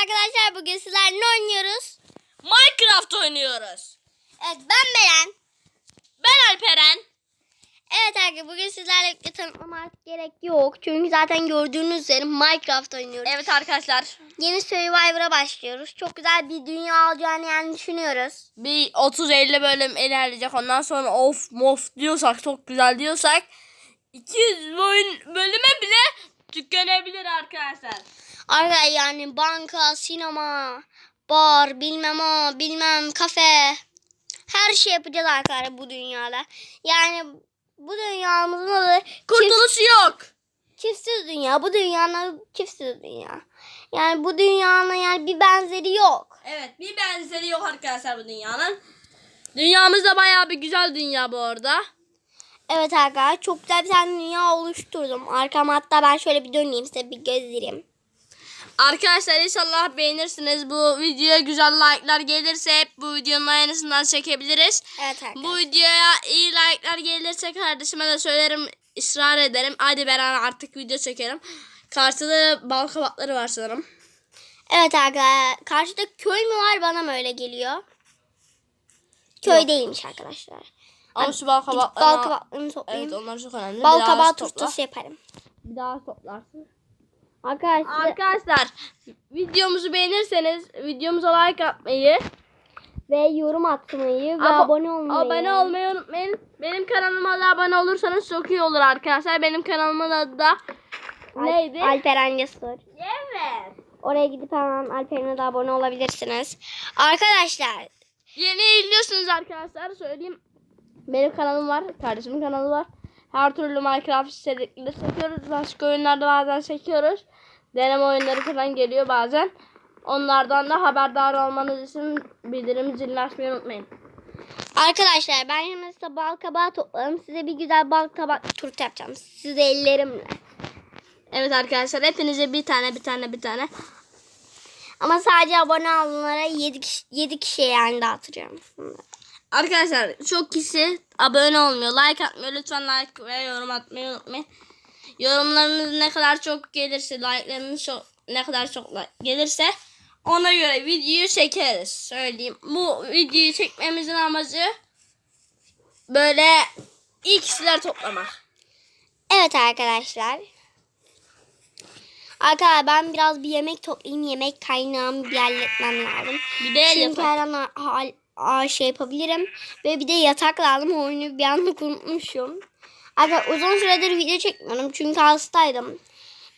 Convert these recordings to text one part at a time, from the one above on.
arkadaşlar bugün sizlerle ne oynuyoruz? Minecraft oynuyoruz. Evet ben Beren. Ben Alperen. Evet arkadaşlar bugün sizlerle birlikte tanıtmama artık gerek yok. Çünkü zaten gördüğünüz üzere Minecraft oynuyoruz. Evet arkadaşlar. Yeni Survivor'a başlıyoruz. Çok güzel bir dünya olacağını yani düşünüyoruz. Bir 30-50 bölüm ilerleyecek. Ondan sonra of mof diyorsak çok güzel diyorsak 200 boyun bölüme bile tükenebilir arkadaşlar. Arkadaşlar yani banka, sinema, bar, bilmem o, bilmem kafe. Her şey yapacağız arkadaşlar bu dünyada. Yani bu dünyamızın adı çift, Kurtuluşu yok. çiftsiz dünya. Bu dünyanın çiftsiz dünya. Yani bu dünyanın yani bir benzeri yok. Evet bir benzeri yok arkadaşlar bu dünyanın. Dünyamız da bayağı bir güzel dünya bu arada. Evet arkadaşlar çok güzel bir tane dünya oluşturdum. Arkama hatta ben şöyle bir döneyim size bir göstereyim. Arkadaşlar inşallah beğenirsiniz. Bu videoya güzel like'lar gelirse hep bu videonun aynısından çekebiliriz. Evet arkadaşlar. Bu videoya iyi like'lar gelirse kardeşime de söylerim, ısrar ederim. Hadi beraber artık video çekelim. Karşıda bal kabakları var sanırım. Evet arkadaşlar. Karşıda köy mü var bana mı öyle geliyor? Köy Yok. değilmiş arkadaşlar. Ama şu bal kabaklarını... bal kabaklarını toplayayım. Evet onlar çok önemli. bal Bir daha kabağı turşusu yaparım. Bir daha toplarsın. Arkadaşlar Arkadaşlar videomuzu beğenirseniz videomuza like atmayı, ve yorum atmayı ve Abo- abone olmayı. abone olmayı unutmayın. Benim kanalıma da abone olursanız çok iyi olur arkadaşlar. Benim kanalımın adı da Al- neydi? Alperen Cesur. Evet. Oraya gidip hemen Alperen'e de abone olabilirsiniz. Arkadaşlar Yeni izliyorsunuz arkadaşlar söyleyeyim. Benim kanalım var. Kardeşimin kanalı var. Her türlü Minecraft içerikleri çekiyoruz. Başka oyunlarda bazen çekiyoruz. Deneme oyunları falan geliyor bazen. Onlardan da haberdar olmanız için bildirim zilini açmayı unutmayın. Arkadaşlar ben şimdi size bal kabağı topladım. Size bir güzel bal kabak turta yapacağım. Size ellerimle. Evet arkadaşlar hepinize bir tane bir tane bir tane. Ama sadece abone olanlara 7 kişi, 7 kişiye yani dağıtacağım. Arkadaşlar çok kişi abone olmuyor. Like atmıyor. Lütfen like ve yorum atmayı unutmayın. Yorumlarınız ne kadar çok gelirse, like'larınız çok, ne kadar çok like gelirse ona göre videoyu çekeriz. Söyleyeyim. Bu videoyu çekmemizin amacı böyle iyi kişiler toplamak. Evet arkadaşlar. Arkadaşlar ben biraz bir yemek toplayayım. Yemek kaynağımı bir halletmem lazım. Bir de Çünkü her an a- a- şey yapabilirim. Ve bir de yatak lazım. Oyunu bir anlık unutmuşum. Arkadaşlar uzun süredir video çekmiyorum. Çünkü hastaydım.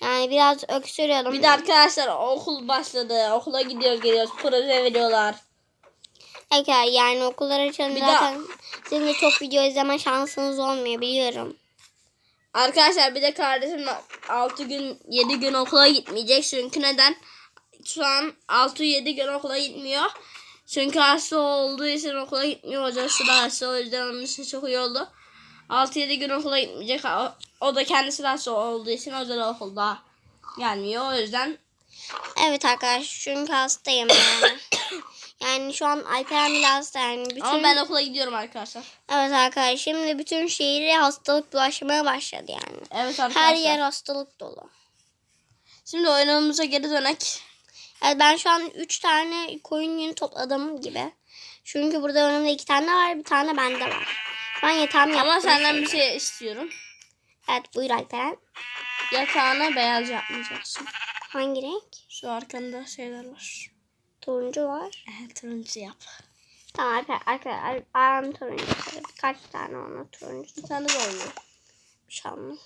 Yani biraz öksürüyordum. Bir de arkadaşlar okul başladı. Okula gidiyoruz geliyoruz. Proje veriyorlar. Arkadaşlar yani okullar açılınca zaten sizin de çok video izleme şansınız olmuyor biliyorum. Arkadaşlar bir de kardeşim 6 gün 7 gün okula gitmeyecek. Çünkü neden? Şu an 6-7 gün okula gitmiyor. Çünkü hasta olduğu için okula gitmiyor. Hocası da hasta o yüzden onun için çok iyi oldu. 6-7 gün okula gitmeyecek. O, da kendisi de hasta olduğu için özel okulda gelmiyor. O yüzden Evet arkadaşlar çünkü hastayım yani. yani şu an Alperen bile hasta yani. Bütün... ama ben okula gidiyorum arkadaşlar. Evet arkadaşlar şimdi bütün şehire hastalık bulaşmaya başladı yani. Evet arkadaşlar. Her yer hastalık dolu. Şimdi oyunumuza geri dönek. Evet ben şu an 3 tane koyun yünü topladım gibi. Çünkü burada önümde 2 tane var bir tane bende var. Ben yatağımı yaptım. Ama senden bir şey istiyorum. Evet buyur Alperen. Yatağına beyaz yapmayacaksın. Hangi renk? Şu arkanda şeyler var. Turuncu var. Evet turuncu yap. Tamam Alper, Alper turuncu. Birkaç tane ona turuncu. Bir tane de oluyor. Şanlı.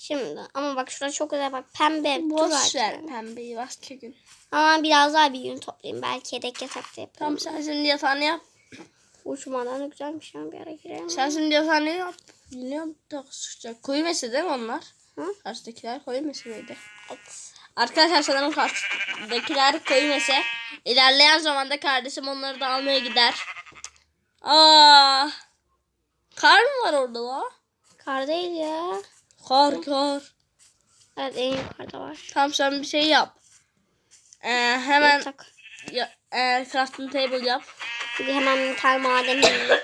Şimdi ama bak şurada çok güzel bak pembe. Boş ver pembeyi başka gün. Ama biraz daha bir yün toplayayım. Belki yedek yatakta yaparım. Tamam sen şimdi yatağını yap. Uçmadan da güzelmiş ya bir ara girelim. Sen şimdi yatağını yap. Biliyorum da sıcak. Koyu mesele değil mi onlar? Hı? Karşıdakiler koyu meseleydi. Evet. Arkadaşlar sanırım karşıdakiler koyu mese. İlerleyen zamanda kardeşim onları da almaya gider. Aa, kar mı var orada la? Kar değil ya. Kar kar. Evet en yukarıda var. Tamam sen bir şey yap. Ee, hemen Yatak. ya, e, crafting table yap. Bir de hemen bir tane maden.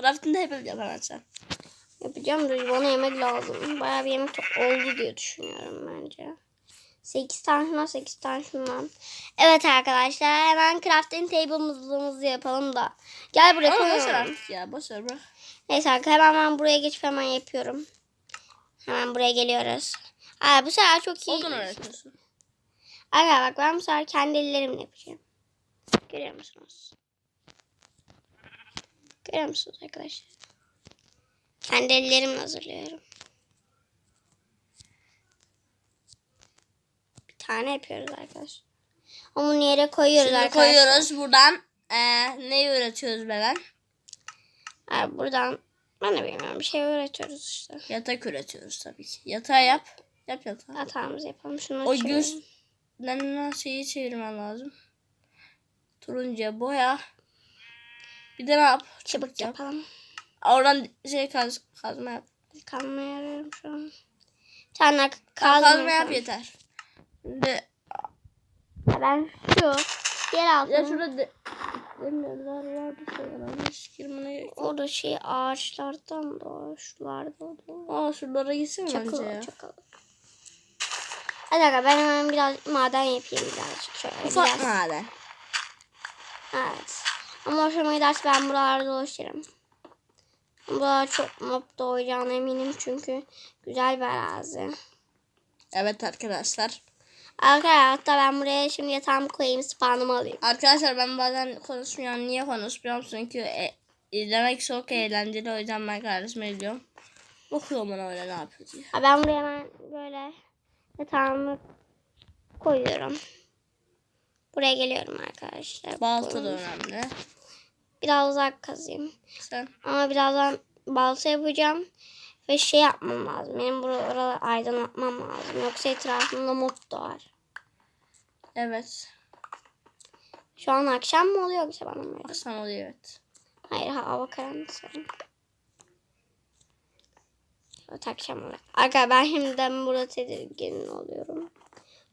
Crafting table yap hemen sen. Yapacağım da bana yemek lazım. Bayağı bir yemek oldu diye düşünüyorum bence. 8 tane şundan 8 tane şundan. Evet arkadaşlar hemen crafting table'ımızı yapalım da. Gel buraya Ama boş ver koyuyorum. artık ya. Boş ver bırak. Neyse arkadaşlar hemen ben buraya geçip hemen yapıyorum. Hemen buraya geliyoruz. Aa, bu sefer çok iyi. Odun öğretiyorsun. Bak ben bu sefer kendi ellerimle yapacağım. Görüyor musunuz? Görüyor musunuz arkadaşlar? Kendi ellerimle hazırlıyorum. Bir tane yapıyoruz arkadaşlar. Bunu yere koyuyoruz Şimdi arkadaşlar. koyuyoruz buradan. Ee, neyi üretiyoruz Beren? Abi buradan ben de bilmiyorum bir şey öğretiyoruz işte. Yatak üretiyoruz tabii ki. Yatağı yap. Yap yatağı. Hatağımızı yapalım. Şunu O çevirelim. göz denilen şeyi çevirmen lazım. Turuncuya boya. Bir de ne yap? Çabuk yap. yapalım. Oradan şey kaz, kazma yap. Kalmaya arıyorum şu an. Bir tane Kazma, kalmıyor. yap yeter. Şimdi Ben şu yer altına. ya şurada de, demirler var bir şey girmene yok. Orada şey ağaçlardan da ağaçlarda da. Aa şuralara gitsin bence ya. çakıl. Hadi aga ben hemen biraz maden yapayım birazcık şöyle. Ufak biraz. maden. Evet. Ama hoşuma giderse ben buralarda dolaşırım. Buralar çok mob doğacağına eminim çünkü güzel bir arazi. Evet arkadaşlar. Arkadaşlar hatta ben buraya şimdi yatağımı koyayım spawnımı alayım. Arkadaşlar ben bazen konuşmuyorum. Niye konuşmuyorum? Çünkü e, izlemek çok eğlenceli. O yüzden ben kardeşime izliyorum. Bakıyorum ona öyle ne yapıyor diye. Ha, Ben buraya hemen böyle yatağımı koyuyorum. Buraya geliyorum arkadaşlar. Balta da önemli. Biraz uzak kazayım. Sen Ama birazdan balta yapacağım. Ve şey yapmam lazım. Benim buraları aydınlatmam lazım. Yoksa etrafımda mob doğar. evet. Şu an akşam mı oluyor yoksa bana mı? Akşam oluyor evet. Hayır hava karanlık sanırım. Evet akşam oluyor. Arkadaşlar ben şimdiden burada tedirgin oluyorum.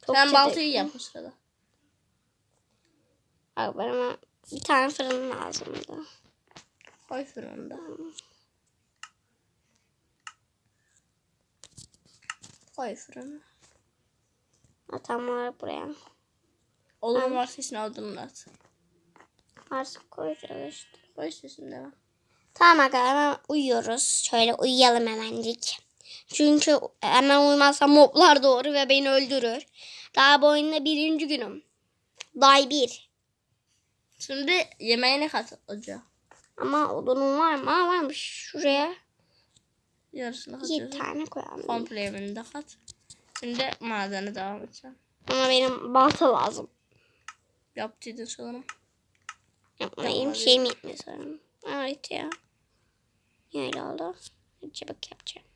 Çok Sen baltayı tedirgin. yap o sırada. Bak bana bir tane fırın lazımdı. Koy fırında. Koy fırına. Ha, Tam olarak buraya. Olur varsa içine odununu at. Artık koyacağız işte. Koy sesini devam. Tamam arkadaşlar hemen uyuyoruz. Şöyle uyuyalım hemencik. Çünkü hemen uyumazsam moblar doğru ve beni öldürür. Daha bu oyunda birinci günüm. Day bir. Şimdi yemeğine kat ocağa. Ama odunum var mı? Varmış. Şuraya Yarısını katıyorsun. tane koyalım. Komple yemeğini de kat. Şimdi madene devam edeceğim. Ama benim balta lazım. Yaptıydın sanırım. Yapmayayım. Yapma, Şeyim yetmiyor sanırım. Evet ya. Niye öyle oldu? Çabuk yapacağım.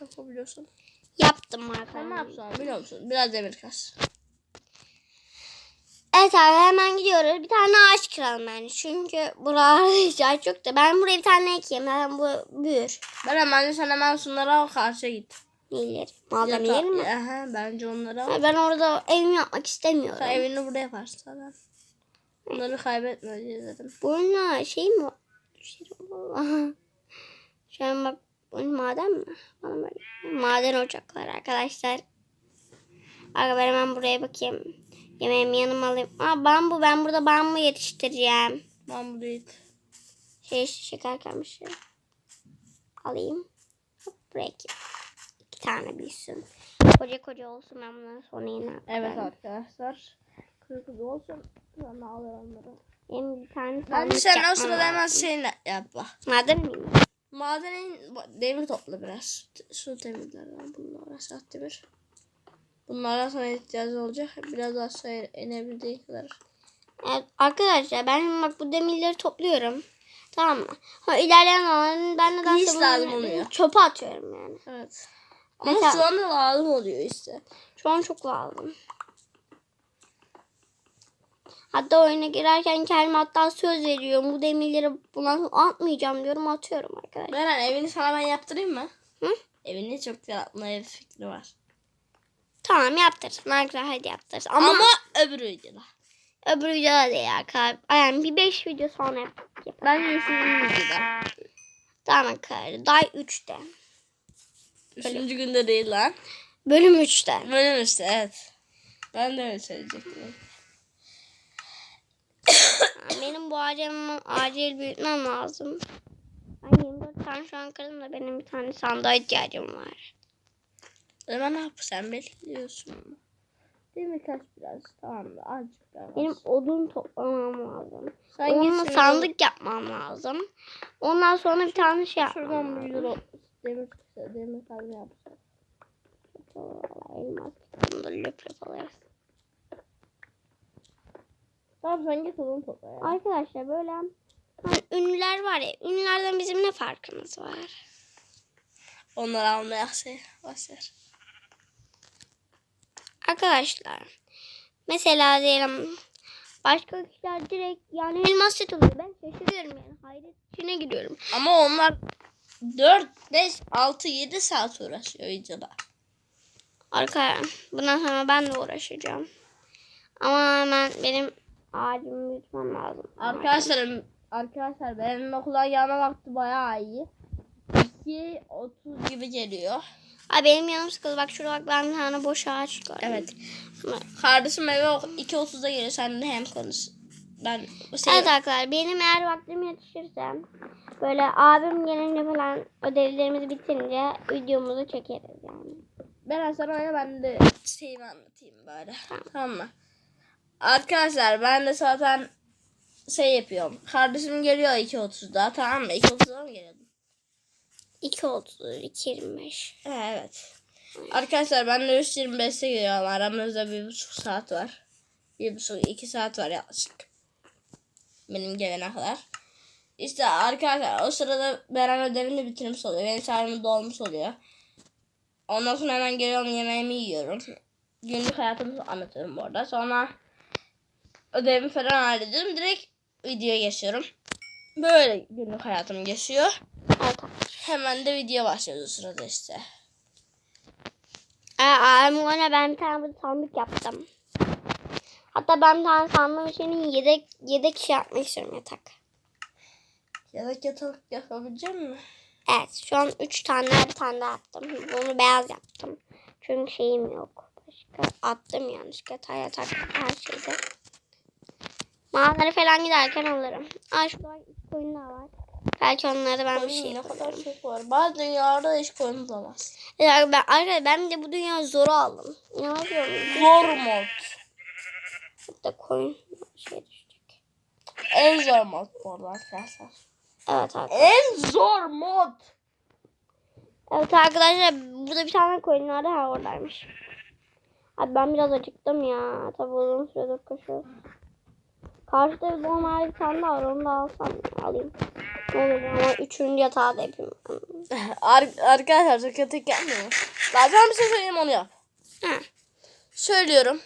Yapabiliyorsun. Yaptım Sen ne arkadaşlar. yapsan biliyor musun? Biraz demir kas. Evet abi hemen gidiyoruz. Bir tane ağaç kıralım yani. Çünkü buralarda hiç ağaç yok da. Ben buraya bir tane ekeyim. Zaten bu büyür. Ben hemen sen hemen şunları al karşıya git. Neler? Malzeme yerim mi? Aha, bence onları al. Ben orada evimi yapmak istemiyorum. Sen evini burada yaparsın zaten. Bunları kaybetme diye dedim. Bununla şey mi? vallahi. Şu an bak bu maden mi? Maden ocakları arkadaşlar. Aga ben hemen buraya bakayım. Yemeğimi yanıma alayım. Aa bambu ben burada bambu yetiştireceğim. Ben bu değil. Şey şeker kalmış. Alayım. Hop buraya ekeyim. İki tane büyüsün. Koca koca olsun ben bunları sonra yine Evet arkadaşlar. Kırık kız olsun. Sonra alır onları. Benim bir tane Bence sen o sırada hemen şeyle yap bak. Maden miyim? Madenin demir topla biraz. Şu demirlerden bunlara sahte demir. Bunlara sana ihtiyacı olacak. Biraz aşağı inebildiği kadar. Evet, arkadaşlar ben bak bu demirleri topluyorum. Tamam mı? Ha, ilerleyen zaman ben nedense Hiç lazım çöpe atıyorum yani. Evet. Ama Mesela- şu anda lazım oluyor işte. Şu an çok lazım. Hatta oyuna girerken kendime hatta söz veriyorum. Bu demirleri buna atmayacağım diyorum atıyorum arkadaşlar. Beren evini sana ben yaptırayım mı? Hı? Evini çok güzel ev fikri var. Tamam yaptırsın arkadaşlar hadi yaptırsın. Ama, Ama, öbür videoda. öbür videoda değil arkadaşlar. Yani bir 5 video sonra yap. yap. Ben üçüncü videoda. Tamam arkadaşlar. Day 3'te. Üçüncü günde değil lan. Bölüm 3'te. Bölüm işte evet. Ben de öyle söyleyecektim. Benim bu acil, acil büyütmem lazım. Ben 24 tane şu an kırdım da benim bir tane sandığa ihtiyacım var. Ömer ne yapı sen bekliyorsun. Değil mi kaç biraz? Tamam da azıcık daha. Benim odun toplamam lazım. Sen Onunla git sandık yapmam lazım. Ondan sonra bir tane şey yapmam Şuradan bir lazım. euro demir demir kazma yapacağım. Elmas bunu da löp löp alırız. Tamam sen git odun topla ya. Arkadaşlar böyle hani ünlüler var ya. Ünlülerden bizim ne farkımız var? Onları almaya başlar. Arkadaşlar mesela diyelim başka kişiler direkt yani elmas set oluyor. Ben şaşırıyorum yani. Hayret içine giriyorum. Ama onlar 4, 5, 6, 7 saat uğraşıyor videoda. Arkadaşlar bundan sonra ben de uğraşacağım. Ama hemen benim ağacımı büyütmem lazım. Arkadaşlarım arkadaşlar benim okuldan yana vakti bayağı iyi. 2.30 gibi geliyor. Ay benim yanım sıkıldı. Bak şurada bak ben bir tane boş ağaç gördüm. Evet. Kardeşim eve ok- 2.30'da geliyor. Sen de hem konuş. Ben şey, Evet arkadaşlar benim eğer vaktim yetişirse böyle abim gelince falan ödevlerimizi bitirince videomuzu çekeriz yani. ben sana oyna ben de şeyimi anlatayım böyle. Tamam mı? Arkadaşlar ben de zaten şey yapıyorum. Kardeşim geliyor 2.30'da tamam mı? 2.30'da mı geliyordun? 2.30, 2.25. Evet. Arkadaşlar ben de 3.25'te geliyorum. Aramızda bir buçuk saat var. Bir buçuk iki saat var yaklaşık. Benim gelene kadar. İşte arkadaşlar o sırada Beren ödevini bitirmiş oluyor. Benim çağrımı dolmuş oluyor. Ondan sonra hemen geliyorum yemeğimi yiyorum. Günlük hayatımı anlatıyorum bu arada. Sonra ödevimi falan hallediyorum. Direkt videoya geçiyorum. Böyle günlük hayatım geçiyor. Hemen de video başlıyor o sırada işte. Ee, ona ben bir tane sandık yaptım. Hatta ben bir tane sandığım şeyini yedek, yedek şey yapmak istiyorum yatak. Yatak yatak yapabilecek mi? Evet şu an 3 tane bir tane daha attım. Bunu beyaz yaptım. Çünkü şeyim yok. Başka attım yanlışlıkla yatak her şeyde. Mağazalara falan giderken alırım. Aa şurada bak iki koyun daha var. Belki onları ben bir şey ne kadar yaparım. çok var. Bazı dünyada hiç koyun bulamaz. Ya ben, arkadaşlar ben de bu dünya zoru aldım. İnanamıyorum. Zor mod. Burada koyun şey düşecek. En zor mod bu arada arkadaşlar. Evet arkadaşlar. En zor mod. Evet arkadaşlar burada bir tane koyun vardı ha oradaymış. Abi ben biraz acıktım ya. Tabi uzun süredir koşuyorum. Karşıda bir normal bir tane daha var onu da alsam alayım. Ne olur ama üçüncü yatağı da yapayım. Ar arkadaşlar çok kötü gelmiyor. Zaten bir şey söyleyeyim onu yap. Ha. Söylüyorum.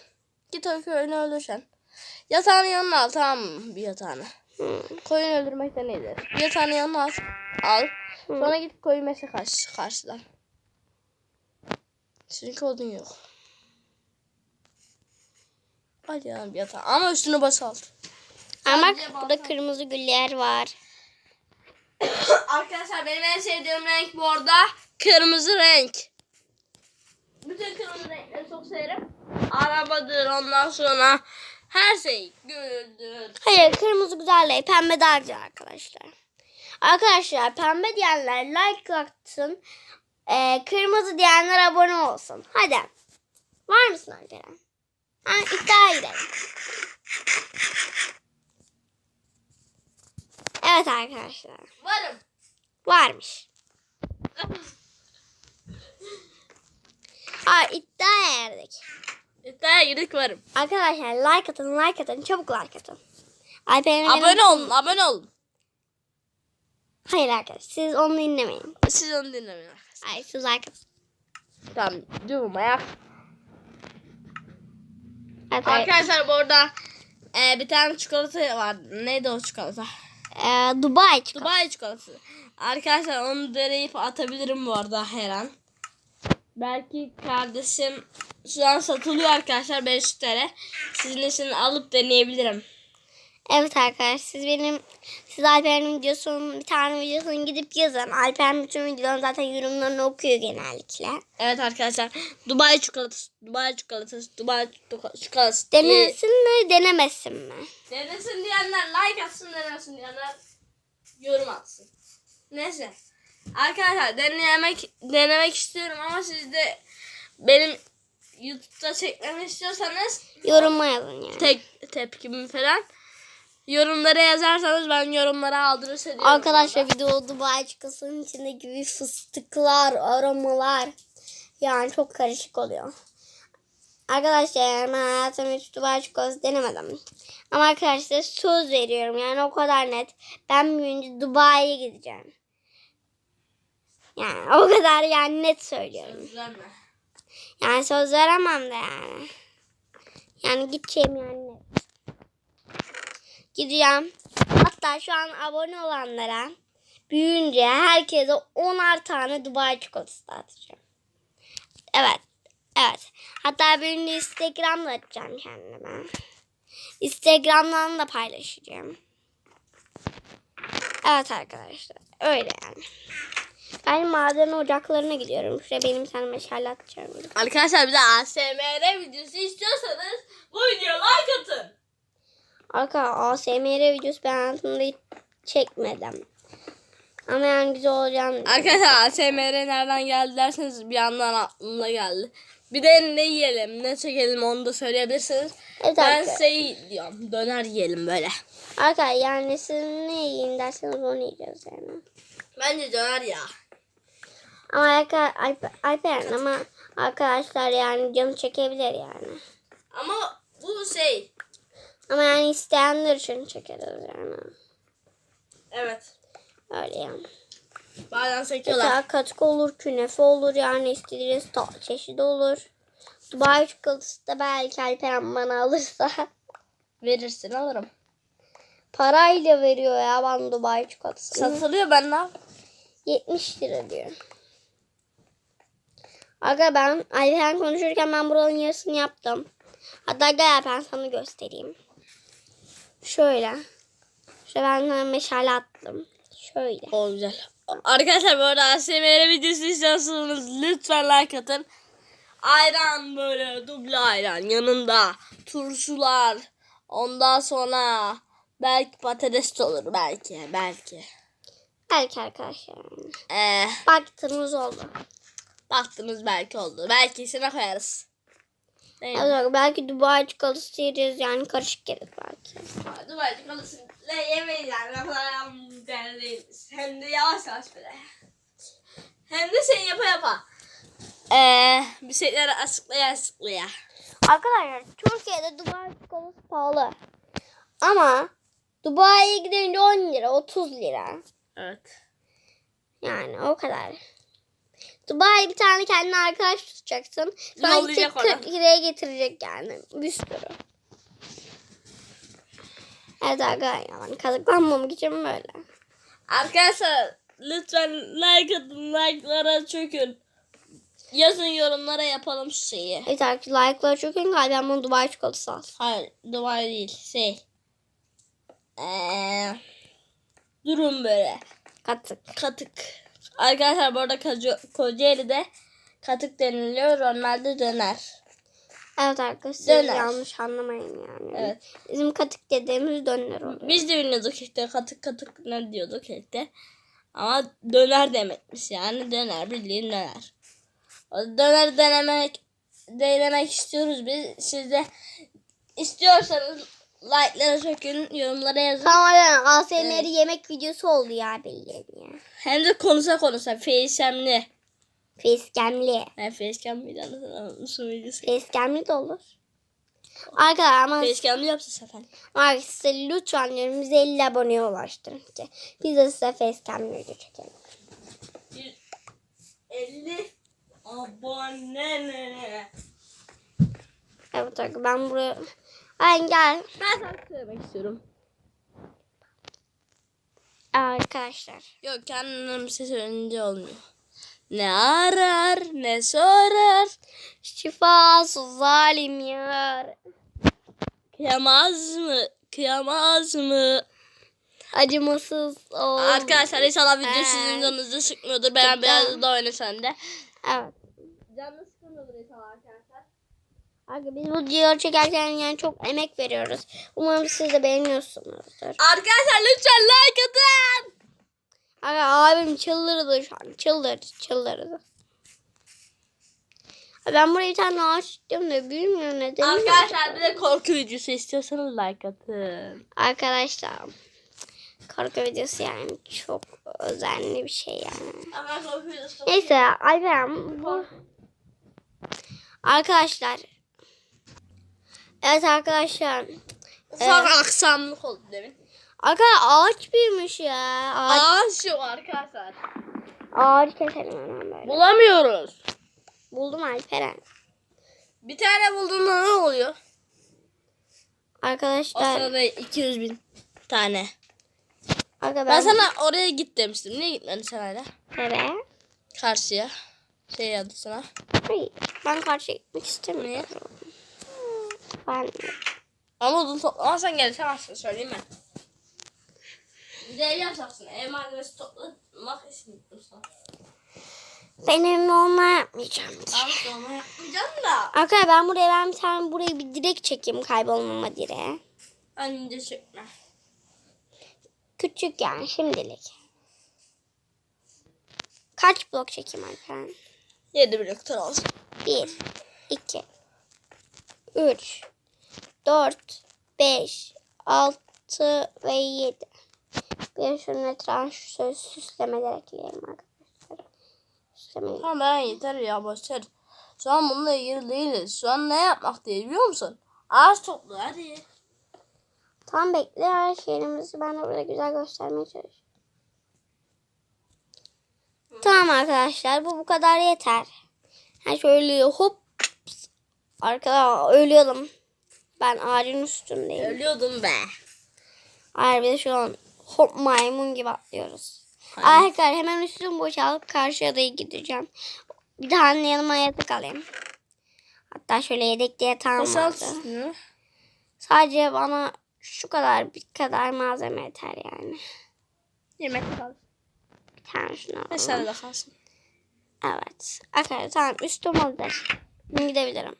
Git o koyunu öldürsen. Yatağını yanına al tamam mı? Bir yatağını. Hı. Koyun öldürmekten iyidir. Bir yatağını yanına al. Al. Sonra git koyun meşe karşı, karşıdan. Çünkü odun yok. Hadi ya bir yatağı. Ama üstünü basalt. Ama Sadece burada balkon. kırmızı güller var. Arkadaşlar benim en sevdiğim renk bu arada kırmızı renk. Bütün kırmızı renkleri çok severim. Arabadır ondan sonra her şey. Güldür. Hayır kırmızı güzel değil. Pembe daha güzel arkadaşlar. Arkadaşlar pembe diyenler like atsın. Ee, kırmızı diyenler abone olsun. Hadi. Var mısın Alperen? Ha, iddiaya gidelim. Evet arkadaşlar. Varım. Varmış. Aa, iddiaya erdik. İddiaya girdik varım. Arkadaşlar like atın like atın. Çabuk like atın. Alperen'in Abone olun abone olun. Hayır arkadaşlar siz onu dinlemeyin. Siz onu dinlemeyin arkadaşlar. Hayır siz like atın. Tamam durmaya. Evet, Arkadaşlar bu arada e, bir tane çikolata vardı. Neydi o çikolata? Ee, Dubai çikolata. Dubai çikolatası. Arkadaşlar onu deneyip atabilirim bu arada her an. Belki kardeşim şu an satılıyor arkadaşlar 500 TL. Sizin için alıp deneyebilirim. Evet arkadaşlar siz benim siz Alper'in videosunun bir tane videosunu gidip yazın. Alper bütün videoların zaten yorumlarını okuyor genellikle. Evet arkadaşlar Dubai çikolatası, Dubai çikolatası, Dubai çikolatası- Denesin mi denemesin mi? Denesin diyenler like atsın denesin diyenler yorum atsın. Neyse. Arkadaşlar denemek denemek istiyorum ama siz de benim YouTube'da çekmemi istiyorsanız Yoruma yazın yani. tek tepkimi falan yorumlara yazarsanız ben yorumlara aldırış ediyorum. Arkadaşlar video Dubai çikolatasının içinde gibi fıstıklar, aromalar. Yani çok karışık oluyor. Arkadaşlar ben hayatımda hiç Dubai çikolatası denemedim. Ama arkadaşlar söz veriyorum yani o kadar net. Ben büyüyünce Dubai'ye gideceğim. Yani o kadar yani net söylüyorum. Sözlenme. Yani söz veremem de yani. Yani gideceğim yani net. Gideceğim. Hatta şu an abone olanlara büyüyünce herkese 10'ar tane Dubai çikolatası dağıtacağım. Evet. Evet. Hatta büyüyünce Instagram'da açacağım kendime. Instagram'dan da paylaşacağım. Evet arkadaşlar. Öyle yani. Ben maden ocaklarına gidiyorum. Şuraya benim sana meşale atacağım. Arkadaşlar bir de ASMR videosu istiyorsanız bu videoya like atın. Arka ASMR videosu ben hayatımda hiç çekmedim. Ama yani güzel olacağını Arkadaşlar ASMR nereden geldi derseniz bir yandan aklımda geldi. Bir de ne yiyelim ne çekelim onu da söyleyebilirsiniz. Evet ben arkadaşlar. şey diyorum döner yiyelim böyle. Arka yani siz ne yiyin derseniz onu yiyeceğiz yani. Bence döner ya. Ama Alper, Alper ama arkadaşlar yani canı çekebilir yani. Ama bu şey Ama yani isteyenler için çekeriz yani. evet Öyle yani. bazen sekiyorlar. Mesela katık olur, künefe olur yani istediğiniz ta- çeşit olur. Dubai çikolatası da belki Alperen bana alırsa Verirsin alırım. parayla veriyor ya ben Dubai çikolatasını. Satılıyor ben ne yap- 70 lira diyor. Aga ben Alperen konuşurken ben buranın yarısını yaptım. Hatta gel Alperen sana göstereyim. Şöyle. Şöyle ben meşale attım. Şöyle. O güzel. Arkadaşlar bu arada ASMR videosu istiyorsanız lütfen like atın. Ayran böyle duble ayran yanında turşular ondan sonra belki patates de olur belki belki. Belki arkadaşlar. Ee, Baktığımız oldu. baktınız belki oldu. Belki içine koyarız. Evet, belki Dubai çikolatası yeriz yani karışık yeriz belki. Dubai çikolatasıyla yemeyiz yani. Ne kadar. Hem de yavaş yavaş böyle. Hem de sen yapa yapa. Eee bir şeyleri açıklaya açıklaya. Arkadaşlar Türkiye'de Dubai çikolatası pahalı. Ama Dubai'ye gidince 10 lira 30 lira. Evet. Yani o kadar. Dubai bir tane kendine arkadaş tutacaksın. Sonra gidecek ona. 40 liraya getirecek yani. Bir sürü. Evet arkadaşlar yani kazıklanmamak için böyle. Arkadaşlar lütfen like atın. Like'lara çökün. Yazın yorumlara yapalım şu şeyi. Evet arkadaşlar like'lara çökün galiba bunu Dubai çikolatası alsın. Hayır Dubai değil şey. Eee durun böyle. Katık. Katık. Arkadaşlar bu arada Koca- Kocaeli'de katık deniliyor. Normalde döner. Evet arkadaşlar Döner. yanlış anlamayın yani. Evet. Bizim katık dediğimiz döner oluyor. Biz de bilmiyorduk işte katık katık ne diyorduk işte. Ama döner demekmiş yani döner bildiğin döner. O döner denemek denemek istiyoruz biz. Siz de istiyorsanız like'lara çökün, yorumlara yazın. Tamam yani ASMR Evet. yemek videosu oldu ya bildiğin ya. Hem de konuşa konuşa facecam'li. Facecam'li. Ne facecam mıydı anlatın videosu. Facecam'li de olur. Arkadaşlar ama Facecam'li yapsın zaten. Arkadaşlar lütfen diyorum bize 50 aboneye ulaştırın. Biz de size facecam'li video çekelim. 50 abone ne? Evet arkadaşlar ben buraya... Ay gel. Ben sana söylemek istiyorum. Arkadaşlar. Yok kendim ses önünde olmuyor. Ne arar ne sorar. Şifasız zalim yar. Kıyamaz mı? kıyamaz mı? Acımasız ol. Arkadaşlar inşallah video Ee. sizin canınızı sıkmıyordur. Ben biraz da oyna sen de. Evet. Canınız sıkmıyordur inşallah arkadaşlar. Abi biz bu videoyu çekerken yani çok emek veriyoruz. Umarım siz de beğeniyorsunuzdur. Arkadaşlar lütfen like atın. Abi abim çıldırdı şu an. Çıldırdı, çıldırdı. Ben buraya bir tane ağaç diyorum da büyümüyor neden? Arkadaşlar bir de korku videosu istiyorsanız like atın. Arkadaşlar korku videosu yani çok özenli bir şey yani. Ama korku videosu Neyse Alperen bu arkadaşlar Evet arkadaşlar Sonra aksamlık oldu demin. Arkadaşlar ağaç büyümüş ya. Ağaç, Ağaç yok arkadaşlar. ağaç keselim hemen böyle. Bulamıyoruz. Buldum Alperen. Bir tane bulduğunda ne oluyor? O Arkadaşlar, sırada 200 bin tane. aga Ben ben, sana oraya git demiştim. Niye gitmedin sen hala? Nereye? Karşıya. Şey adısına. Hayır, ben karşıya gitmek istemiyorum. Ben Ama odun toplamazsan gelişemezsin söyleyeyim ben. Bir de ev yapacaksın. Ev malzemesi toplamak için ben evimde onlar yapmayacağım. Tamam onu yapmayacağım da. Arkadaşlar ben buraya ben bir tane buraya bir direk çekeyim kaybolmama direğe. Önce çekme. Küçük yani şimdilik. Kaç blok çekeyim Alperen? 7 bloktan olsun. 1, 2, 3, 4, 5, 6 ve 7. Bir etrafına şöyle süslemeler ekleyelim arkadaşlar. Süslemeyi. Tamam ben yeter ya boşver. Şu an bununla ilgili değiliz. Şu an ne yapmak değil biliyor musun? Ağaç toplu hadi. Tam bekle her şeyimizi ben de burada güzel göstermeye çalışıyorum. Tamam arkadaşlar bu bu kadar yeter. Ha şöyle hop arkada ölüyorum. Ben ağacın üstündeyim. Ölüyordum be. Hayır bir de şu an hop maymun gibi atlıyoruz. Aynen. Arkadaşlar hemen üstümü boşaltıp karşı adaya gideceğim. Bir tane yanıma yatak alayım. Hatta şöyle yedekli yatağım Boşalt vardı. Sadece bana şu kadar bir kadar malzeme yeter yani. Yemek kalsın. Bir tane şunu alalım. Mesela da kalsın. Evet. Arkadaşlar tamam üstüm. Şimdi gidebilirim.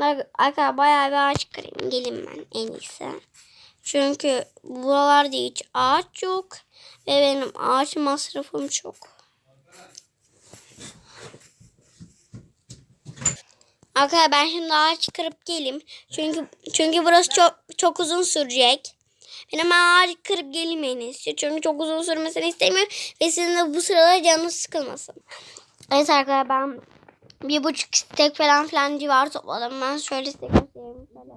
Arkadaşlar bayağı bir ağaç kırayım. Gelin ben en iyisi. Çünkü buralarda hiç ağaç yok. Ve benim ağaç masrafım çok. Arkadaşlar ben şimdi ağaç kırıp geleyim. Çünkü çünkü burası çok çok uzun sürecek. Ben hemen ağaç kırıp geleyim en iyisi. Çünkü çok uzun sürmesini istemiyorum. Ve sizin de bu sırada canınız sıkılmasın. Evet arkadaşlar ben bir buçuk stek falan filan civarı topladım. Ben şöyle size göstereyim. Şöyle.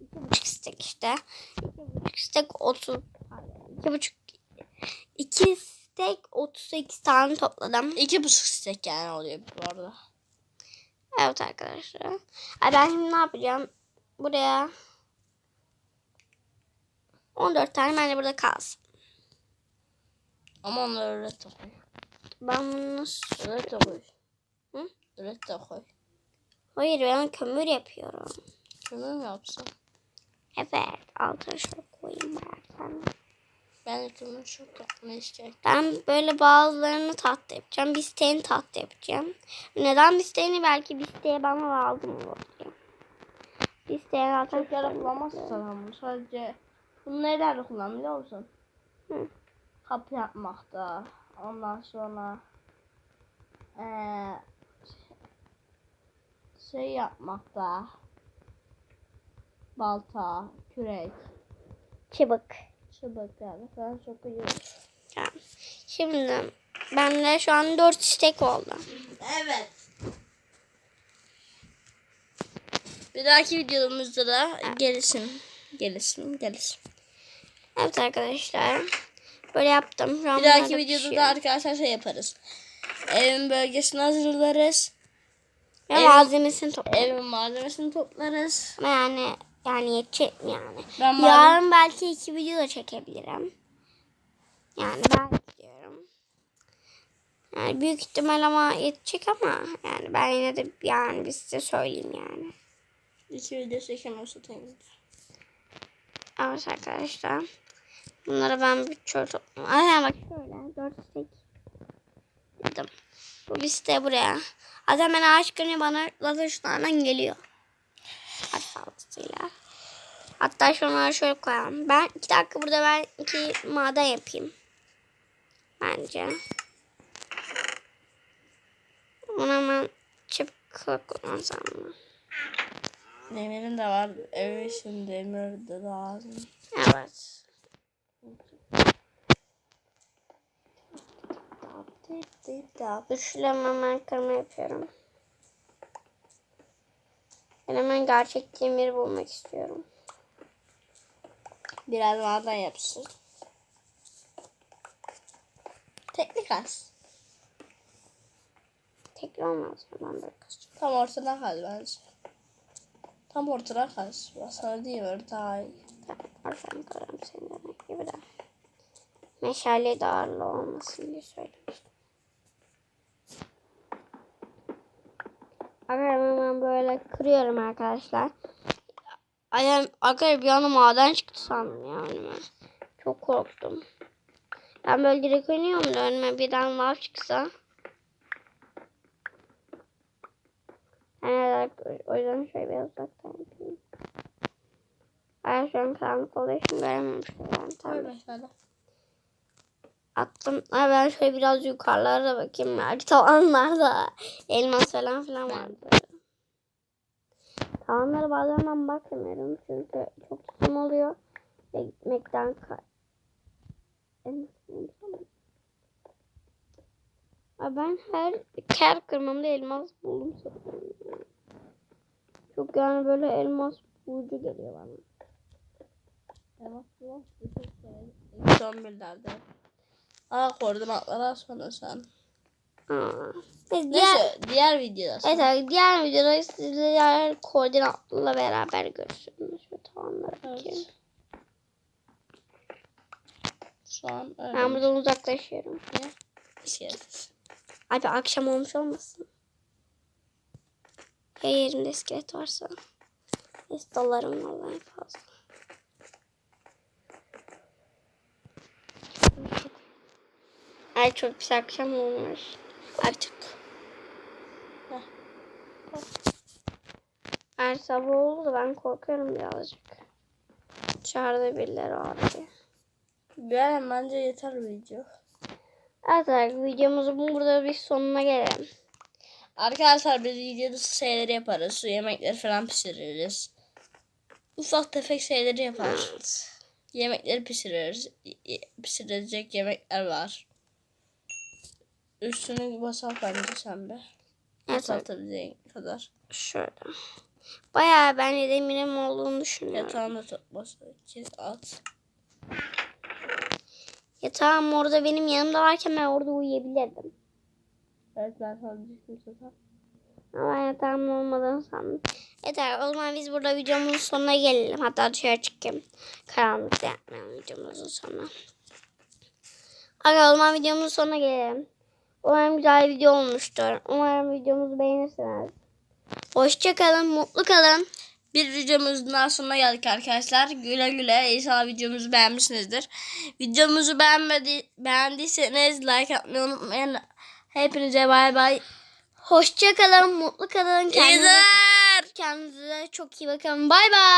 İki buçuk stek işte. İki buçuk stek otuz. İki buçuk. İki stek otuz sekiz tane topladım. İki buçuk stek yani oluyor bu arada. Evet arkadaşlar. Ay ben şimdi ne yapacağım? Buraya 14 tane bence burada kalsın. Ama onları öyle. Ben bunu nasıl... Öyle koy. Hı? Öyle de koy. Hayır ben kömür yapıyorum. Kömür mü yapsam? Evet altına şöyle koyayım bayağı. Ben de kömür çok yapmayı istiyorum. Ben böyle bazılarını tatlı yapacağım. Bisteğini tatlı yapacağım. Neden bisteğini belki bisteği bana lazım olur diye. Bisteği zaten Çok yara kullanmazsın bunu. Sadece bunu nelerde kullan biliyor musun? Hı. Kapı yapmakta. Ondan sonra eee şey yapmakta. Balta, kürek, çıbık. çıbık yani falan çok iyi. Tamam. Şimdi bende şu an 4 istek oldu. Evet. Bir dahaki videomuzda da gelişim. Gelişim, gelişim. Evet arkadaşlar. Böyle yaptım. Şu an Bir dahaki videoda da arkadaşlar şey yaparız. Evin bölgesini hazırlarız. Ve ev- malzemesini toplarım. Evin malzemesini toplarız. Ama yani yani yetecek mi yani? Ben Yarın belki iki video da çekebilirim. Yani belki diyorum. Yani büyük ihtimal ama yetecek ama yani ben yine de yani bir size söyleyeyim yani. İki video çekemiyorsa temizle. Evet arkadaşlar. Bunları ben bir çöl toplum. Aynen bak şöyle. Dört stek. Dedim. Bu bir site buraya. Zaten ben ağaç günü bana zaten şunlardan geliyor. Hadi fazlasıyla. Hatta şunları şöyle koyalım. Ben iki dakika burada ben iki maden yapayım. Bence. Onu hemen çıpkı kullansam mı? Demirin de var. Evet şimdi demir de lazım. Evet. Hemen kırma yapıyorum. Ben hemen gerçek demiri bulmak istiyorum. Biraz maden yapsın. Teknik az. Tekrar olmaz. Ben böyle kısacağım. Tam ortadan kaz bence. Tam ortadan kaz. Ben sana diyeyim öyle daha iyi. Arşan kararım senin demek gibi de. Meşale de ağırlı olmasın diye söylemiştim. Arkadaşlar hemen böyle kırıyorum arkadaşlar. Ayağım, arkadaşlar bir anda maden çıktı sandım yani ben. Çok korktum. Ben böyle direkt oynuyorum da önüme birden lav çıksa. O yüzden şöyle biraz uzaktan yapayım. Ay şu an karanlık olduğu için görememişim. Ben Koy tabii. başladı. Attım. Ay ben şöyle biraz yukarılara bakayım. Belki tavanlarda elmas falan filan vardı. Tavanlara bazen ben bakmıyorum. Çünkü çok sıkım oluyor. Ve gitmekten kay... Ay ben her ker kırmamda elmas buldum. Çok yani böyle elmas bulucu geliyor bana. Evet, bu bütün şey. Son birlerde. Aa koordinatları asmadın sen. Biz diğer, Neyse diğer videoda. evet, abi, diğer videoda sizler koordinatla beraber görürsünüz. Şu tavanlara bakayım. Evet. Şu an öyle. Ben buradan uzaklaşıyorum. İskelet. Abi akşam olmuş olmasın. Ya yerimde iskelet varsa. Neyse dolarım vallahi fazla. Ay çok pis akşam olmuş. Artık. Her sabah oldu ben korkuyorum birazcık. Dışarıda birileri diye. Güven bence yeter video. Evet arkadaşlar videomuzun burada bir sonuna gelelim. Arkadaşlar biz videoda şeyleri yaparız. Su yemekleri falan pişiririz. Ufak tefek şeyleri yaparız. Yemekleri pişiririz. Pişirilecek yemekler var. Üstünü basar bence sen be. Evet, Basatabileceğin kadar. Şöyle. Bayağı ben de demirim olduğunu düşünüyorum. Yatağını da bas. Kes at. Yatağım orada benim yanımda varken ben orada uyuyabilirdim. Evet ben sana zaten. Ama yatağımın olmadığını sandım. Yeter o zaman biz burada videomuzun sonuna gelelim. Hatta dışarı çıkayım. Karanlıkta yapmayalım videomuzun sonuna. Aga o zaman videomuzun sonuna gelelim. Umarım güzel bir video olmuştur. Umarım videomuzu beğenirsiniz. Hoşçakalın, mutlu kalın. Bir videomuzun daha sonuna geldik arkadaşlar. Güle güle. İnşallah videomuzu beğenmişsinizdir. Videomuzu beğenmedi, beğendiyseniz like atmayı unutmayın. Hepinize bay bay. Hoşçakalın, mutlu kalın. Kendinize, kendinize çok iyi bakın. Bay bay.